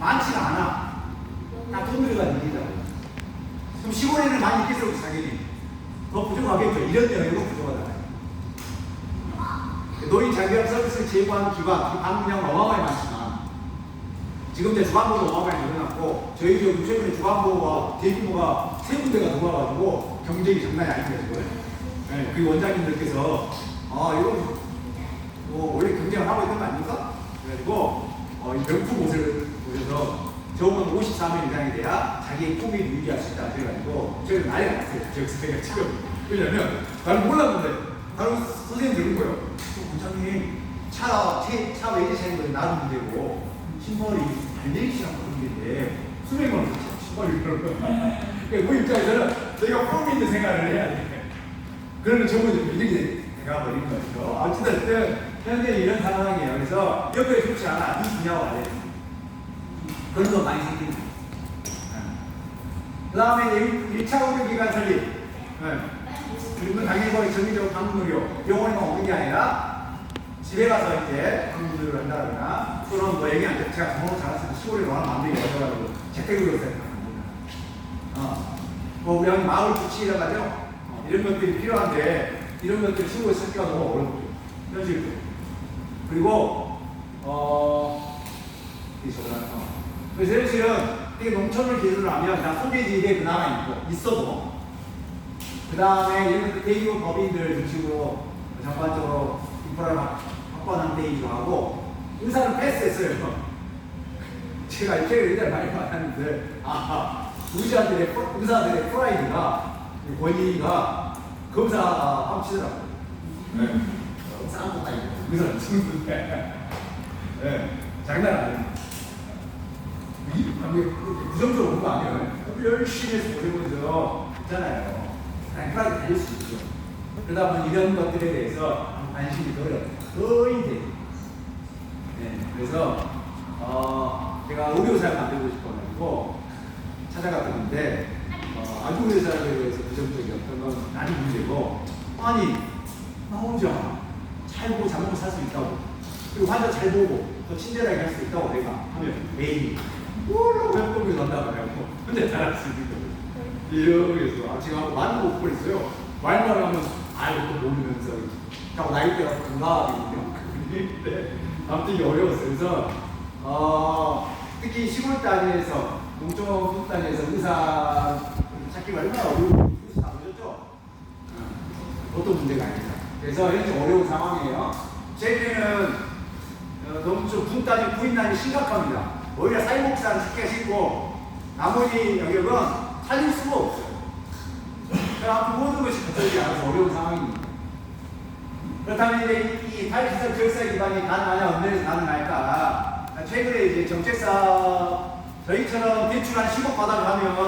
많지가 않아. 딱돈 들어가는 일이라고. 그럼 시골에는 많이 있겠어, 당연히. 더 부족하겠죠. 이런 영역은 부족하다. 노인 장기학 서비스를 제공하는 기관, 방문량 어마어마하게 많지만 지금 이제 주간보도 어마어마하게 늘어났고 저희 지역 최근에 주간보가 대규모가 세 군데가 들어와가지고 경쟁이 장난이 아닙니다 지금. 네, 그 원장님들께서 아 이거 뭐 원래 경쟁을 하고 있는 거 아닙니까? 그래가지고 어, 이 명품 옷을 보셔서 저음은 53일 이상이 돼야 자기의 꿈이 유지할 수 있다. 그래가지고 저희는 난리가 났어요. 스펙이 지금. 왜냐면 나는 몰랐는데 바로 선생님 들은 거예요. 어, 원장님 차, 차, 차 외제차인 거는 나도 문제고. 신발이 그런 게인데 수백만 원 신발이 그런 거. 그러니까 그 입장에서는 저희가 폼이 있는 생각을 해야 돼. 그러면 저분이 이렇게 돼가버린 거죠 어쨌든 현재 이런 상황이에요. 그래서 옆에 좋지 않아. 이 분야와 관련 그런 거 많이 생깁니다 그 다음에 1차 의료기관 설립 네. 그리고 당연히 정기적으로 방문무료 병원에만 오는 게 아니라 집에 가서 이제 방문무료를 한다거나 또는 뭐 얘기 안 돼. 제가 정말 잘했어요 시골에 와는 만들기 어려가지고 재택으로 생각합니다 어. 뭐 우리 한 마을 주치의라 가죠 어, 이런 것들이 필요한데 이런 것들이 시골에 찾기가 너무 어렵죠 현실도 그리고 어 저거나 어. 그래서 현실은 이게 농촌을 기준으로 하면 다 소비지에 그나마 있고 있어도 그 다음에 이런 것들 대기업 법인들 중심으로 전반적으로 인프라를 확- 확보하는 데이기도 하고 의사는 패스했어요. 제가 이렇게 의사를 많이 만났는데 아 의사들의 의사들의 프라이드가 권위가 검사 합치더라고요. 네. 싼 것도 아니고 의사는 죽는데 네. 장난 아니에요. 부정적으로 본거 아니에요? 열심히 해서 고생해서 있잖아요. 단순하게 달릴 수 있죠. 그러다 보니 이런 것들에 대해서 관심이 덜어요. 거의 돼. 네, 그래서 어, 제가 의료사를 만들고 싶어가지고 찾아갔었는데 어, 아주 의사에 대해서 부정적이었던 건 나이 문제고 아니 나 혼자 잘 보고 잘 먹고 살 수 있다고 그리고 환자 잘 보고 더 친절하게 할 수 있다고 내가 하면 메인이 뭘로 회복이 난다 그래갖고 근데 잘할 수 있는 거예요. 이러면서 아, 하고 말도 못 버렸어요. 말만 하면 아이고 또 모르면서 자꾸 나이대가 동갑이거든요. 근데 아무튼 이게 어려웠어요. 그래서 어, 특히 시골 단위에서 농촌 단위에서 의사 찾기가 얼마나 어려운지 다 보셨죠? 어, 어떤 문제가 아닙니다. 그래서 현재 어려운 상황이에요. 저희는 어, 농촌 분단위 부인난이 심각합니다. 오히려 사회복지사는 찾기가 쉽고 나머지 영역은 살릴 수가 없어요. 그러니까 모든 것이 갖춰지지 않아서 어려운 상황입니다. 그렇다면 이제 이 탈시설 결사 기반이 가능하냐 없느냐 가능할까? 최근에 이제 정책사 저희처럼 대출 한 10억 받아를 하면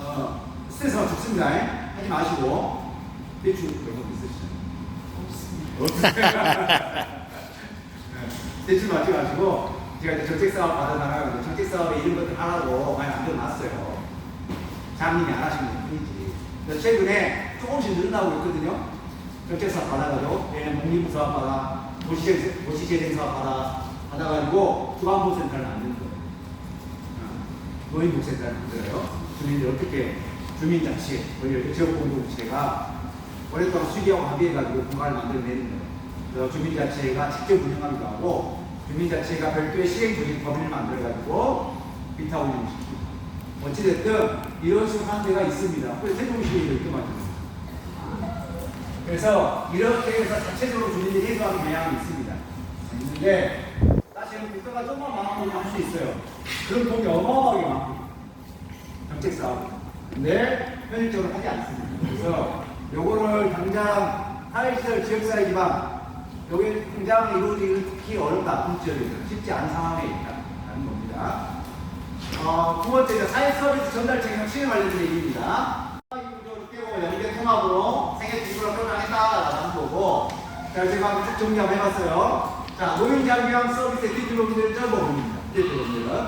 어, 스트레스가 죽습니다. 하지 마시고 대출 경험 있으시죠? 네, 대출 받지 마시고 제가 이제 정책 사업 받아 나가고 정책 사업에 이런 것들 하라고 많이 만들어 놨어요. 장님이 안 하시는 분이지. 최근에 조금씩 늘어나고 있거든요. 정책 사업 받아가지고 얘는 목리부 사업 받아, 도시재생, 사업 받아, 받아가지고 주간보 센터를 만드는 거예요. 어, 노인복 센터를 만들어요. 주민들 어떻게 주민자치, 지역공동체가 오랫동안 수기하고 합의해가지고 공간을 만들어내는 거예요. 주민자치가 직접 운영하기도 하고 주민자치가 별도의 시행조직 법인을 만들어가지고 비타 운영시키고 어찌됐든 이런 식으로 하는 데가 있습니다. 그래서 세종시에 이렇게 만듭니다. 그래서 이렇게 해서 자체적으로 주민들이 해소하는 경향이 있습니다. 있는데 사실은 국가가 조금만 마음먹으면 할 수 있어요. 그런 돈이 어마어마하게 많고 정책 사업. 근데 현실적으로 하지 않습니다. 그래서 요거를 당장 사회시설 지역사회 기반 여기 당장 이루어지기 어렵다. 품질이 쉽지 않은 상황에 있다는 겁니다. 어, 두 번째 사회 서비스 전달 책임 시행 관련된 얘기입니다. 구조를 빼고 연계 통합으로 생애 지수를 표현하겠다라는 거고 자 제가 쭉 정리 한번 해봤어요. 자 노인 장기형 서비스의 기준론들을 적어봅니다. 기준론들은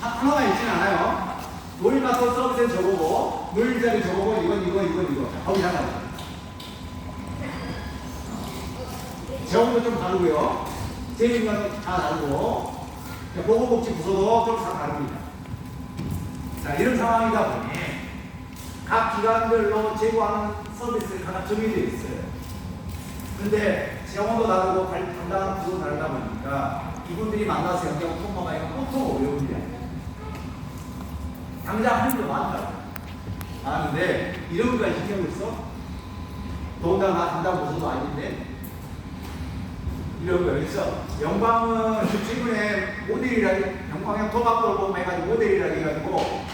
하나만 있지는 않아요. 노인 마서 서비스는 저거고 노인 자리 저거고 이건 이건 이건 자 거기 하나 제목도 좀 다르고요. 제목은 다 다르고 보건복지 부서도 좀 다 다릅니다. 자, 이런 상황이다 보니 각 기관별로 제공하는 서비스가 각 정해져 있어요. 근데 재원도 다르고 관- 담당하는 부서도 다르다 보니까 이분들이 만나서 연결 통과하기가 보통 어려운 일이 아니에요. 당장 하는 게 많다. 아는데 이런 것까지 신경을 써? 더군다나 나 담당 부서도 아닌데 이런 거 그래서 영광은 최근에 모델이라기 영광형 통합 돌봄 해가지고 모델이라기 해가지고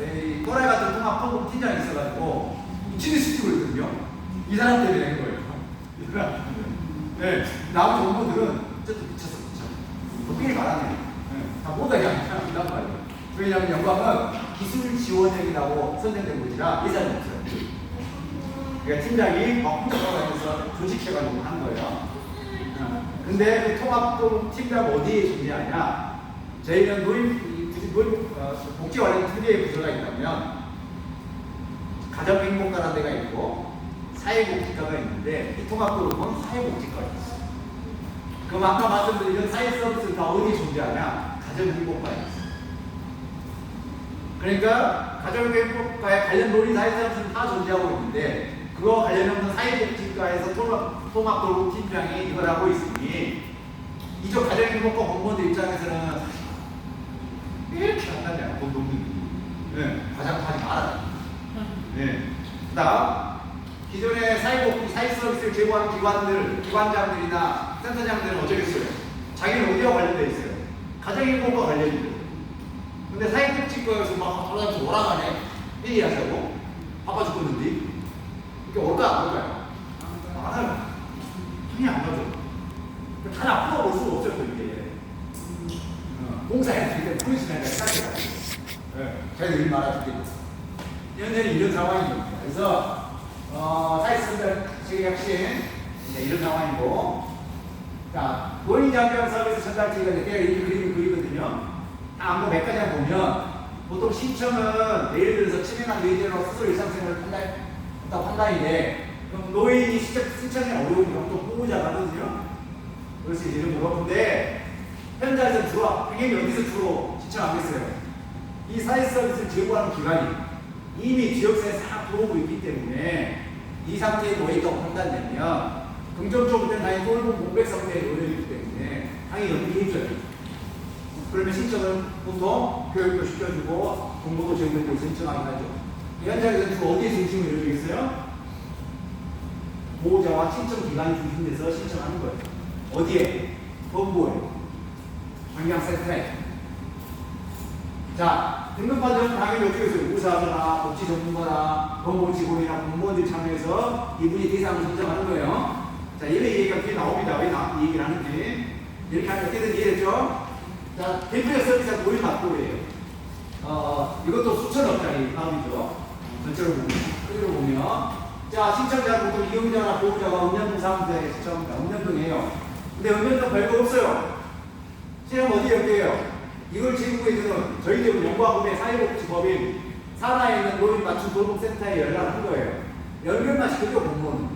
이 또라이 같은 통합 통합 팀장이 있어가지고 미치는 시키거든요. 이 사람 때문에 된 거예요. 이 사람. 네, 나머지 공무들은 어쨌든 미쳤어, 미쳐. 독일이 말하네. 네, 다 못하게 한단 말이에요. 왜냐하면 영광은 기술 지원형이라고 선정된 곳이라 예산이 없어요. 그러니까 팀장이 막 혼자 돌아다니면서 조직해가지고 하는 거예요. 어. 근데 그 통합도 팀장 어디에 존재하냐? 저희는 노인, 노인 어, 복지 관련 특유의 부서가 있다면 가정행복가라는 데가 있고 사회복지과가 있는데 이 통합그룹은 사회복지과가 있어요. 그럼 아까 말씀드린 이런 사회 서비스는 다 어디에 존재하냐? 가정행복과에 있어요. 그러니까 가정행복과에 관련 논의 사회 서비스는 다 존재하고 있는데 그거 관련없는 사회복지과에서 통합, 통합도로 팀장이 이걸 하고 있으니 이쪽 가정행복과 공무원들 입장에서는 이렇게 한다냐 공동들이. 네, 과장 하지 말아라 네. 그다음 기존의 사회복지 사회 서비스를 제공하는 기관들 기관장들이나 센터장들은 어쩌겠어요? 자기는 어디와 관련돼 있어요? 가정행복과 관련이 돼요 근데 사회복지과에서 막 돌아다니면서 오라가네 회의하자고? 바빠 죽겠는데 이게 올까 안 올까요? 안 와요 힘이 안 가죠 단 앞으로 올 수가 없어요 또 이게. 어, 공사에 지금 포지션에 저희들 일 말아줄게. 현재는 이런 상황입니다 그래서 어, 사회선별 혁신 이제 이런 상황이고. 자 노인장병 서비스 전달지가 이렇게 이렇게 그림을 그리거든요. 안무 몇 가지 보면 보통 신청은 예를 들어서 치명한 뇌제로 스스로 일상생활을 판단, 판단이 돼. 그럼 노인이 직접 신청이 어려우니까 또 보호자가 하거든요. 그래서 이런 거 근데 현장에서 주로 당연히 어디서 주로 신청하겠어요. 이 사회 서비스를 제공하는 기관이 이미 지역사회에서 다 들어오고 있기 때문에 이 상태의 노예가 판단되면 긍정적으로 당연히 돌봄 공백 상태의 노예이기 때문에 당연히 연기해줘요. 그러면 신청은 보통 교육도 시켜주고 정보도 제공해주고 신청하긴 하죠. 이 현장에서 주로 어디에 중심을 이루어지겠어요? 보호자와 신청 기관이 중심돼서 신청하는 거예요. 어디에? 법무부에. 환경센터에. 자, 등급받으면 당연히 어떻게 해요? 의사나 복지 전문가나 법무 직원이나 공무원들 참여해서 이분이 대상을 선정하는 거예요. 자, 이런 얘기가 뒤에 나옵니다. 왜 나, 이 얘기를 하는지. 이렇게 하면 어떻게든 이해했죠? 자, 대표의 서비스가 노인 맞고예요. 어, 이것도 수천 억짜리 사업이죠. 전체로 보면, 보면. 자, 신청자 보통 이용자나 보호자가 음년동 사무소에 신청합니다. 음년동이에요. 근데 음년동 별거 없어요. 시험 어디 여기에요? 이걸 제공해주는 저희 집은 영광군의 사회복지법인 산하에 있는 노인 맞춤 돌봄센터에 연락을 한 거예요. 연결만 시켜줘, 공무원은.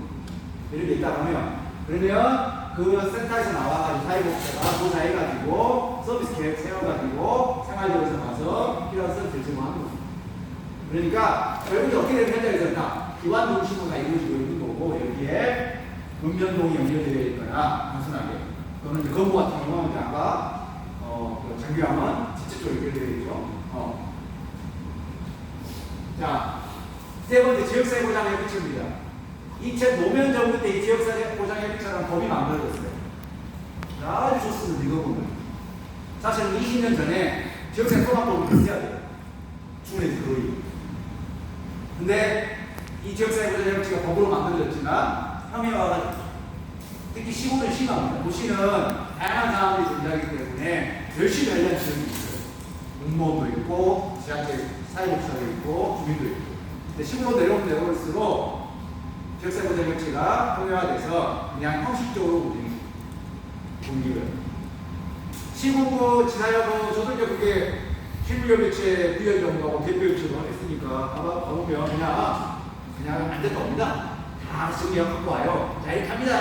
이렇게 있다 하면. 그러면 그 센터에서 나와가지고 사회복지가 조사해가지고 서비스 계획 세워가지고 생활지원에서 가서 필요한 서비스를 제공하는 거죠. 그러니까 결국에 어떻게 되는 현장에서 다 기관 중심으로 다 이루어지고 있는 거고 여기에 읍면동이 연결되어 있거나 단순하게 또는 이제 건물 같은 경우는 아까 어, 그 장기하면 직접적으로 연결되어 있죠. 어. 자, 세 번째 지역사회 보장 협의체입니다. 2000 노무현 정부 때 이 지역사회 보장 협의체라는 법이 만들어졌어요. 아주 좋습니다. 이거 보면. 사실은 20년 전에 지역사회 통합법을 있어야 돼요. 중에서 거의. 근데 이 지역사회 보장 협의체가 법으로 만들어졌지만 형해와가 특히 시골은 심합니다. 도시는 다양한 사람들이 존재하기 때문에 열심히 하려는 지역이 있어요. 공무원도 있고, 지자체 사회복지사도 있고, 주민도 있고. 근데 시골로 내려오면 내려올수록 지역사회 보장 협의체가 형해화돼서 그냥 형식적으로 공기를. 시군구 지사여고 저도 이제 그게 실무협의체 부위원장하고 대표협의체도 했으니까 가봐 가보면 그냥 그냥 안 됐다 옵니다. 다 정리하고 갖고 와요. 자 이렇게 합니다.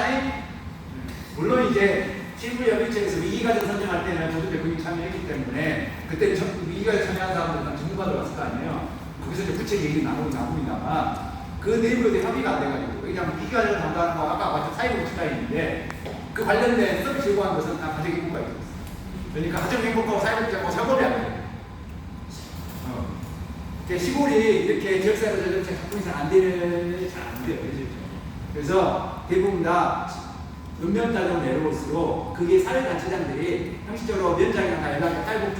물론 이제 실무협의체에서 위기과정 선정할 때는 저도 대표님 참여했기 때문에 그때 전- 위기과정 참여한 사람들은 전문가들 왔을 거 아니에요. 거기서 이제 구체 얘기 나누고 나눕니다만 그 내부에 협의가 안 돼가지고 그냥 위기과정 담당하는 거 아까 사이버 국가에 있는데 그 관련된 서비스 요구한 것은 다 가정행복과에 있어요. 그러니까 가정행복하고 사이버국가하고 작업이 안 돼요. 시골이 이렇게 지역사회로 전체 작동이 잘 안 되는 잘 안 돼요. 그죠? 그래서 대부분 다 연면자로 내려올수록 그게 사회단체장들이 형식적으로 면장이랑 다 연락해 탈북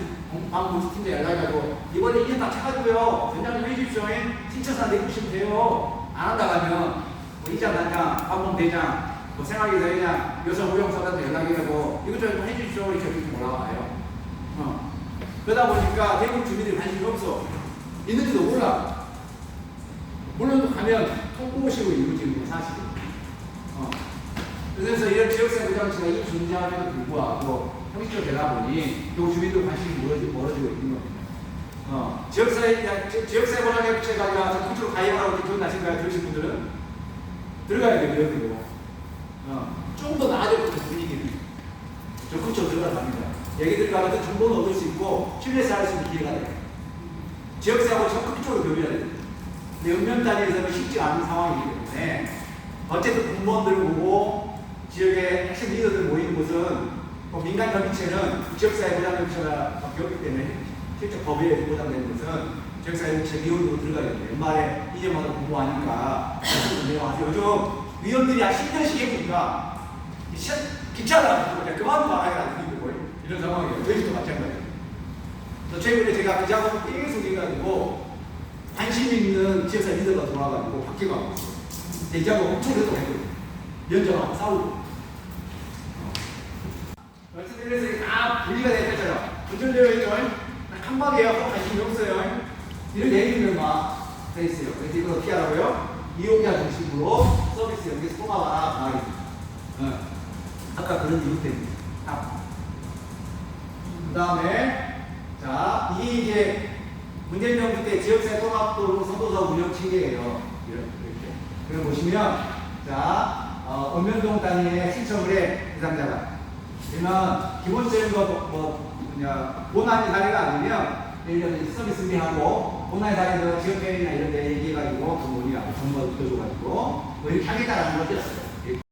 방문팀장 연락하고 이번에 이년 다 차가지고요. 전장 좀 해주십시오. 신청서 내주시면 돼요. 안 한다 가면 뭐 이장 단장, 방문 대장, 뭐 생활기사회장, 여성 무용사단도 연락해가고 이것 좀 해주십시오. 이렇게 올라와요. 어. 그러다 보니까 대부분 주민들이 관심이 없어. 있는지도 몰라. 물론 가면 통보식으로 이루어지는 건 사실이에요. 어. 그래서 이런 지역사회 부장치가 이 존재함에도 불구하고 형식적으로 되다 보니 또 주민들 관심이 멀어지, 멀어지고 있는 겁니다. 어. 지역사회, 지역사회 보장협체가 아니라 적극적으로 가입하라고 기존 나신가요? 들으신 분들은? 들어가야 돼요, 여기도. 어. 좀더 나아질 것 같은 분위기는. 적극적으로 들어가야 합니다. 얘기 들어가면 정보는 얻을 수 있고 신뢰 쌓을 수 있는 기회가 돼요. 지역사하고 적극적으로 교류해야 돼요. 근데 읍면 단위에서는 쉽지 않은 상황이기 때문에 어쨌든 공무원들 보고 지역의 핵심 리더들 모이는 곳은 뭐 민간 협의체는 지역사회 보장협의체가 바뀌었기 때문에 실제 법에 보장되는 것은 지역사회 협의체 위원으로 들어가야 돼요. 연말에 이제마다 공부하니까 내가 요즘 위원들이 한 10년씩 해보니까 귀찮아. 그냥 그만 말하게 안 들리고 이런 상황이에요. 저희도. 그래서 최근에 제가 그 작업을 계속 해가지고 관심 있는 지역사 리더가 돌아가지고 있어요. 이 작업 엄청 계속했거든요. 면접하고 싸우고. 말씀드려서 이게 다 분리가 됐잖아요. 운전되어 있죠? 한 방이에요. 관심이 없어요. 이런 얘기들은 막돼 있어요. 그래서 이거 어떻게 하라고요? 이용자 중심으로 서비스. 나와 있어요. 어. 아까 그런 이유 때문에. 아. 그 다음에, 자, 이게 이제 문재인 정부 때 지역사회 통합도로 선도사 운영 체계예요. 이렇게. 그럼 보시면, 자, 어, 읍면동 단위에 신청을 해, 대상자가. 그러면 기본적인 거, 뭐, 뭐냐, 본안이 사례가 아니면, 예를 들면 서비스 비하고, 본안이 사례도 지역회의나 이런 데 얘기해가지고, 그 뭐냐, 정보를 붙여줘가지고, 뭐 이렇게 하겠다라는 거죠.